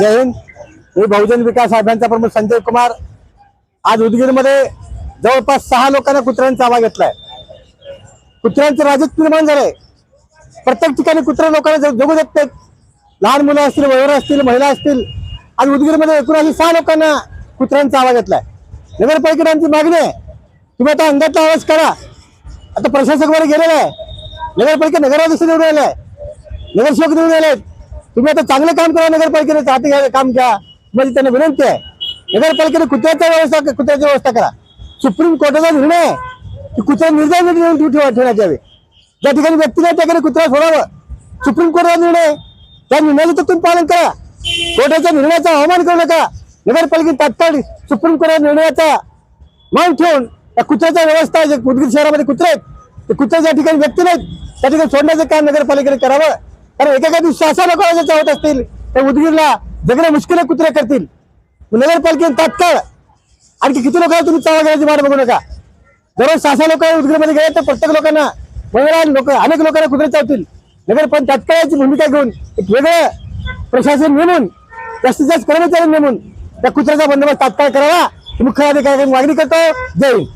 जय हिंद. मी बहुजन विकास आघाडीचा प्रमुख संजय कुमार. आज उदगीरमध्ये जवळपास सहा लोकांना कुत्र्यांचा आवाज घेतलाय कुत्र्यांचं राजत निर्माण झालंय. प्रत्येक ठिकाणी कुत्रे लोकांना जगू देत नाहीत. लहान मुलं असतील वयोर असतील महिला असतील. आज उदगीरमध्ये एकूण सहा लोकांना कुत्र्यांचा आवाज घेतलाय नगरपालिकेने आमची मागणी आहे. तुम्ही आता अंगातला आवाज करा. आता प्रशासक वगैरे गेलेला आहे. नगरपालिका नगराध्यक्ष निवडून आलाय नगरसेवक निवडून आले तुम्ही आता चांगलं काम करा नगरपालिकेने हाती घ्या काम घ्या. म्हणजे त्यांना विनंती आहे. नगरपालिकेने कुत्र्याचा व्यवस्था कुत्र्याची व्यवस्था करा. सुप्रीम कोर्टाचा निर्णय आहे की कुत्र्या निर्णय ठेवा ठेवण्यात यावे. ज्या ठिकाणी व्यक्ती नाही त्या ठिकाणी कुत्रा सोडावं. सुप्रीम कोर्टाचा निर्णय त्या निर्णयाचं तर तुम्ही पालन करा. कोर्टाच्या निर्णयाचा अवमान करू नका. नगरपालिकेने तात्काळ सुप्रीम कोर्टाच्या निर्णयाचा मान ठेवून त्या कुत्र्याच्या व्यवस्था जे उदगीर शहरामध्ये कुत्रे आहेत ते कुत्रे ज्या ठिकाणी व्यक्ती नाहीत त्या ठिकाणी सोडण्याचं काम नगरपालिकेने करावं. कारण एका दिवशी अशा लोकांना जर होत असतील तर उदगीरला जगणं मुश्किल कुत्रे करतील. नगरपालिकेने तात्काळ आणखी किती लोकांना तुम्ही चावा घ्यायची वाट बघू नका. दररोज सहा लोक उदगीरमध्ये गेले तर प्रत्येक लोकांना वगैरे लोक अनेक लोकांना कुत्रे चावतील. नगरपालिका तात्काळाची भूमिका घेऊन एक वेगळं प्रशासन नेमून जास्तीत जास्त कर्मचारी नेमून त्या कुत्र्याचा बंदोबस्त तात्काळ करावा. मुख्य अधिकारी मागणी करतो. जय हिंद.